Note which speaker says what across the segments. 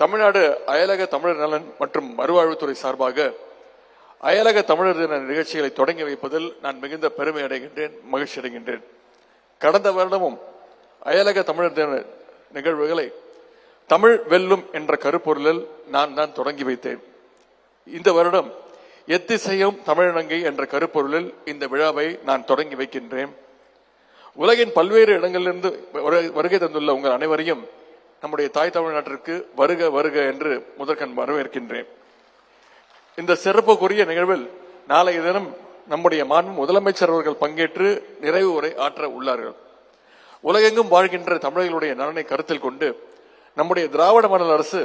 Speaker 1: தமிழ்நாடு அயலக தமிழர் நலன் மற்றும் மறுவாழ்வுத்துறை சார்பாக அயலக தமிழர் தின நிகழ்ச்சிகளை தொடங்கி வைப்பதில் நான் மிகுந்த பெருமை அடைகின்றேன் மகிழ்ச்சி அடைகின்றேன். கடந்த வருடமும் அயலக தமிழர் தின நிகழ்வுகளை தமிழ் வெல்லும் என்ற கருப்பொருளில் நான் தான் தொடங்கி வைத்தேன். இந்த வருடம் எத்திசையும் தமிழனங்கை என்ற கருப்பொருளில் இந்த விழாவை நான் தொடங்கி வைக்கின்றேன். உலகின் பல்வேறு இடங்களிலிருந்து வருகை தந்துள்ள உங்கள் அனைவரையும் நம்முடைய தாய் தமிழ்நாட்டிற்கு வருக வருக என்று முதற்கண் வரவேற்கின்றேன். இந்த சிறப்புக்குரிய நிகழ்வில் நாளைய தினம் நம்முடைய மாண்பு முதலமைச்சர் அவர்கள் பங்கேற்று நிறைவு உரை ஆற்ற உள்ளார்கள். உலகெங்கும் வாழ்கின்ற தமிழர்களுடைய நலனை கருத்தில் கொண்டு நம்முடைய திராவிட மாடல் அரசு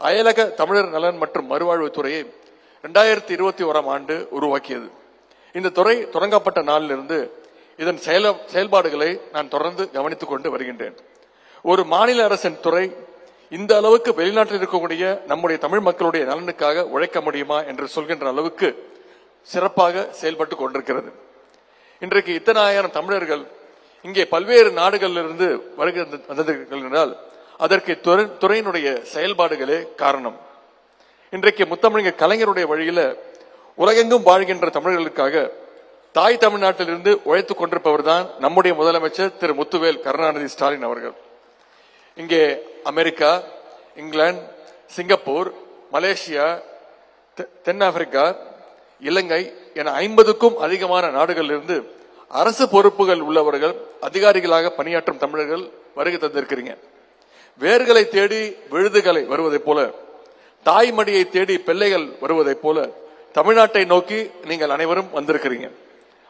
Speaker 1: அயலக தமிழர் நலன் மற்றும் மறுவாழ்வு துறையை இரண்டாயிரத்தி இருபத்தி ஓராம் ஆண்டு உருவாக்கியது. இந்த துறை தொடங்கப்பட்ட நாளிலிருந்து இதன் செயல செயல்பாடுகளை நான் தொடர்ந்து கவனித்துக் கொண்டு வருகின்றேன். ஒரு மாநில அரசின் துறை இந்த அளவுக்கு வெளிநாட்டில் இருக்கக்கூடிய நம்முடைய தமிழ் மக்களுடைய நலனுக்காக உழைக்க முடியுமா என்று சொல்கின்ற அளவுக்கு சிறப்பாக செயல்பட்டு கொண்டிருக்கிறது. இன்றைக்கு இத்தனாயிரம் தமிழர்கள் இங்கே பல்வேறு நாடுகளிலிருந்து வருகை தந்து- என்றால் அதற்கு துறையினுடைய செயல்பாடுகளே காரணம். இன்றைக்கு முத்தமிழர் கலைஞருடைய வழியில உலகெங்கும் வாழ்கின்ற தமிழர்களுக்காக தாய் தமிழ்நாட்டிலிருந்து உழைத்துக் கொண்டிருப்பவர் தான் நம்முடைய முதலமைச்சர் திரு முத்துவேல் கருணாநிதி ஸ்டாலின் அவர்கள். இங்கே அமெரிக்கா இங்கிலாந்து சிங்கப்பூர் மலேசியா தெ- தென்னாப்பிரிக்கா இலங்கை என ஐம்பதுக்கும் அதிகமான நாடுகளிலிருந்து அரசு பொறுப்புகள் உள்ளவர்கள் அதிகாரிகளாக பணியாற்றும் தமிழர்கள் வருகை தந்திருக்கிறீங்க. வேர்களை தேடி விழுதுகளை வருவதைப் போல தாய்மடியை தேடி பிள்ளைகள் வருவதைப் போல தமிழ்நாட்டை நோக்கி நீங்கள் அனைவரும் வந்திருக்கிறீங்க.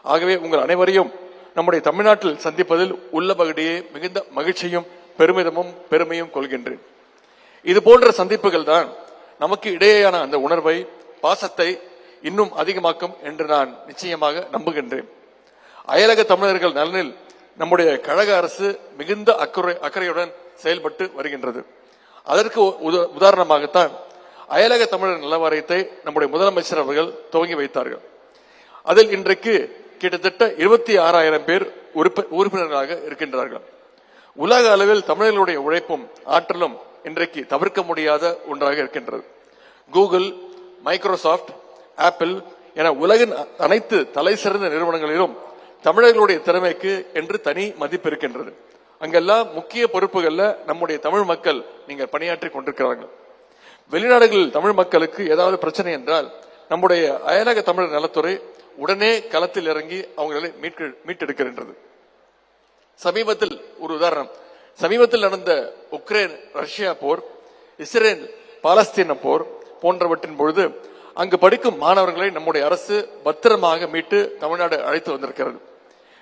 Speaker 1: ஆகவே உங்கள் அனைவரையும் நம்முடைய தமிழ்நாட்டில் சந்திப்பதில் உள்ள பகுதியே மிகுந்த மகிழ்ச்சியும் பெருமிதமும் பெருமையும் கொள்கின்றேன். இது போன்ற சந்திப்புகள் தான் நமக்கு இடையேயான அந்த உணர்வை பாசத்தை இன்னும் அதிகமாக்கும் என்று நான் நிச்சயமாக நம்புகின்றேன். அயலக தமிழர்கள் நலனில் நம்முடைய கழக அரசு மிகுந்த அக்கறை அக்கறையுடன் செயல்பட்டு வருகின்றது. அதற்கு உத- உதாரணமாகத்தான் அயலக தமிழர் நலவாரியத்தை நம்முடைய முதலமைச்சர் அவர்கள் துவங்கி வைத்தார்கள். அதில் இன்றைக்கு கிட்டத்தட்ட இருபத்தி ஆறாயிரம் பேர் உறுப்பினர்களாக இருக்கின்றார்கள். உலக அளவில் தமிழர்களுடைய உழைப்பும் ஆற்றலும் இன்றைக்கு தவிர்க்க முடியாத ஒன்றாக இருக்கின்றது. கூகுள் மைக்ரோசாஃப்ட் ஆப்பிள் என உலகின் அனைத்து தலை சிறந்த நிறுவனங்களிலும் தமிழர்களுடைய திறமைக்கு என்று தனி மதிப்பு இருக்கின்றது. அங்கெல்லாம் முக்கிய பொறுப்புகள்ல நம்முடைய தமிழ் மக்கள் நீங்கள் பணியாற்றி கொண்டிருக்கிறார்கள். வெளிநாடுகளில் தமிழ் மக்களுக்கு ஏதாவது பிரச்சனை என்றால் நம்முடைய அயலக தமிழர் நலத்துறை உடனே களத்தில் இறங்கி அவங்களை மீட்டெடுக்கின்றது. சமீபத்தில் ஒரு உதாரணம். சமீபத்தில் நடந்த உக்ரைன் ரஷ்யா போர் இஸ்ரேல் பாலஸ்தீன போர் போன்றவற்றின் பொழுது அங்கு படிக்கும் மாணவர்களை நம்முடைய அரசு பத்திரமாக மீட்டு தமிழ்நாடு அழைத்து வந்திருக்கிறது.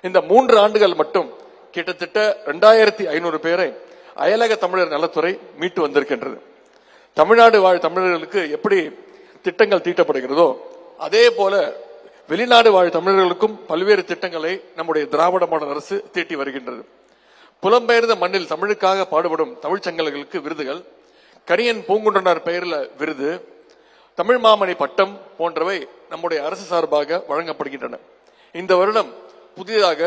Speaker 1: இந்த மூன்று ஆண்டுகள் மட்டும் கிட்டத்தட்ட இரண்டாயிரத்தி ஐநூறு பேரை அயலக தமிழர் நலத்துறை மீட்டு வந்திருக்கின்றது. தமிழ்நாடு வாழ் தமிழர்களுக்கு எப்படி திட்டங்கள் தீட்டப்படுகிறதோ அதே போல வெளிநாடு வாழ் தமிழர்களுக்கும் பல்வேறு திட்டங்களை நம்முடைய திராவிட மாடல் அரசு தீட்டி வருகின்றது. புலம்பெயர்ந்த மண்ணில் தமிழுக்காக பாடுபடும் தமிழ்ச்சங்கல்களுக்கு விருதுகள். கரியன் பூங்குன்றனார் பெயரில் விருது. தமிழ் மாமணி பட்டம் போன்றவை நம்முடைய அரசு சார்பாக வழங்கப்படுகின்றன. இந்த வருடம் புதிதாக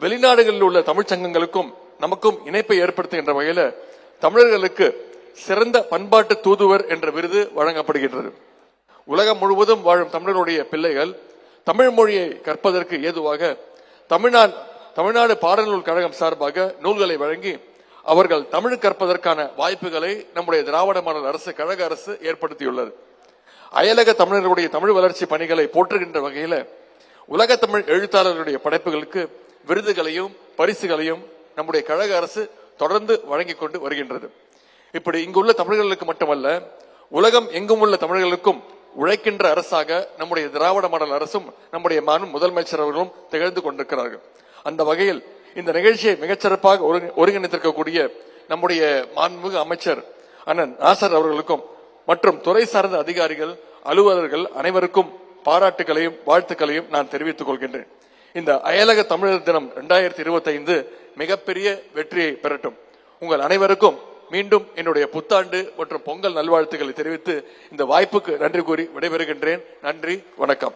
Speaker 1: வெளிநாடுகளில் உள்ள தமிழ்ச் சங்கங்களுக்கும் நமக்கும் இணைப்பை ஏற்படுத்துகின்ற வகையில் தமிழர்களுக்கு சிறந்த பண்பாட்டு தூதுவர் என்ற விருது வழங்கப்படுகின்றது. உலகம் முழுவதும் வாழும் தமிழருடைய பிள்ளைகள் தமிழ் மொழியை கற்பதற்கு ஏதுவாக தமிழ்நாடு தமிழ்நாடு பாடநூல் கழகம் சார்பாக நூல்களை வழங்கி அவர்கள் தமிழ் கற்பதற்கான வாய்ப்புகளை நம்முடைய திராவிட மாடல் அரசு கழக அரசு ஏற்படுத்தியுள்ளது. அயலக தமிழர்களுடைய தமிழ் வளர்ச்சி பணிகளை போற்றுகின்ற வகையில உலக தமிழ் எழுத்தாளர்களுடைய படைப்புகளுக்கு விருதுகளையும் பரிசுகளையும் நம்முடைய கழக அரசு தொடர்ந்து வழங்கிக் கொண்டு வருகின்றது. இப்படி இங்குள்ள தமிழர்களுக்கு மட்டுமல்ல உலகம் எங்கும் உள்ள தமிழர்களுக்கும் உழைக்கின்ற அரசாக நம்முடைய திராவிட மாடல் அரசும் நம்முடைய மானும் முதலமைச்சர் அவர்களும் திகழ்ந்து கொண்டிருக்கிறார்கள். அந்த வகையில் இந்த நிகழ்ச்சியை மிகச்சிறப்பாக ஒருங்கிணைத்திருக்கக்கூடிய நம்முடைய மாண்புமிகு அமைச்சர் அண்ணன் நாசர் அவர்களுக்கும் மற்றும் துறை சார்ந்த அதிகாரிகள் அலுவலர்கள் அனைவருக்கும் பாராட்டுகளையும் வாழ்த்துக்களையும் நான் தெரிவித்துக் கொள்கின்றேன். இந்த அயலக தமிழர் தினம் இரண்டாயிரத்தி இருபத்தி ஐந்து மிகப்பெரிய வெற்றியை பெறட்டும். உங்கள் அனைவருக்கும் மீண்டும் என்னுடைய புத்தாண்டு மற்றும் பொங்கல் நல்வாழ்த்துக்களை தெரிவித்து இந்த வாய்ப்புக்கு நன்றி கூறி விடைபெறுகின்றேன். நன்றி வணக்கம்.